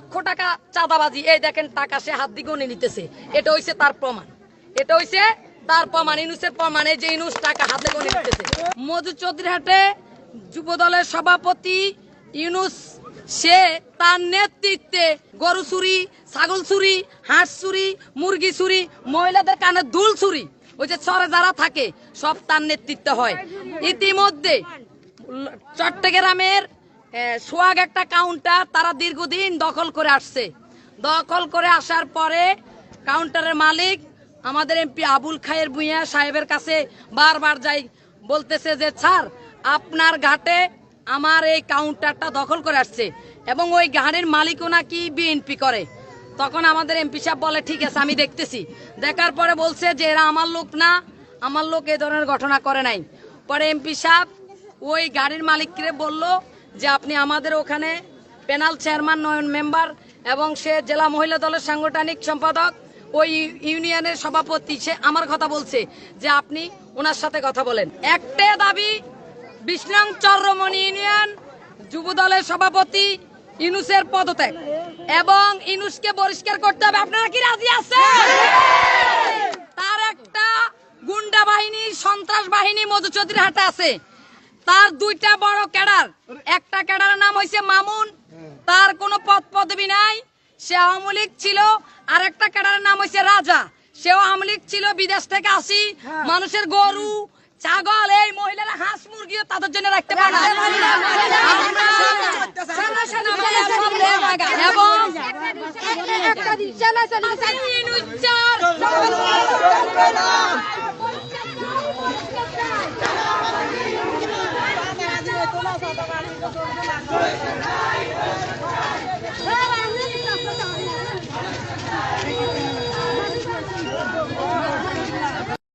লক্ষ টাকা চাঁদাবাজি। এই দেখেন টাকা সে হাত দিয়ে নিতেছে। এটা হইছে তার প্রমাণ। এটা হইছে তার প্রমাণ। ইনুসের প্রমাণে। যে ইনুস টাকা হাতে গনে নিতেছে। মধু চৌধুরীহাটে যুব দলের সভাপতি ইউনুস সে তার নেতৃত্বে গরু চুরি, ছাগল চুরি, হাঁস চুরি, মুরগি চুরি, মহিলাদের কানে দুল চুরি। ওই যে চরে যারা থাকে, সব তার নেতৃত্বে হয়। ইতিমধ্যে চট্টগ্রামের সোয়াগ একটা কাউন্টার তারা দীর্ঘদিন দখল করে আসছে। দখল করে আসার পরে কাউন্টারের মালিক আমাদের এমপি আবুল খায়ের ভুঁইয়া সাহেবের কাছে বারবার যাই বলতেছে যে, স্যার, আপনার ঘাটে আমার এই কাউন্টারটা দখল করে আসছে এবং ওই গাড়ির মালিকও নাকি বিএনপি করে। তখন আমাদের এমপি সাহেব বলে, ঠিক আছে, আমি দেখতেছি। দেখার পরে বলছে যে, এরা আমার লোক না, আমার লোক এই ধরনের ঘটনা করে নাই। পরে এমপি সাহেব ওই গাড়ির মালিককে বলল যে আপনি আমাদের ওখানে প্যানাল চেয়ারম্যান, নয়ন মেম্বার এবং সে জেলা মহিলা দলের সাংগঠনিক সম্পাদক, ওই ইউনিয়নের সভাপতি, সে আমার কথা বলছে যে আপনি ওনার সাথে কথা বলেন। একটা দাবি, বিষ্ণাং চর্রমণি ইউনিয়ন যুব দলের সভাপতি ইনুসের পদত্যাগ এবং ইনুসকে বহিষ্কার করতে হবে। আপনারা কি রাজি আছেন? তার একটা গুন্ডা বাহিনী, সন্ত্রাস বাহিনী মধুচৌধুরী হাটে আছে। তার দুইটা বড় ক্যাডার। একটা ক্যাডারের নাম হয়েছে মামুন। তার কোনো পদ পদবি নাই। সে আওয়ামী লীগ ছিল। আর একটা ক্যাডারের নাম হয়েছে রাজা। সেও আওয়ামী লীগ ছিল বিদেশ থেকে আসি। মানুষের গরু ছাগল এই মহিলারা হাঁস মুরগিও তাদের জন্য রাখতে পারে এবং না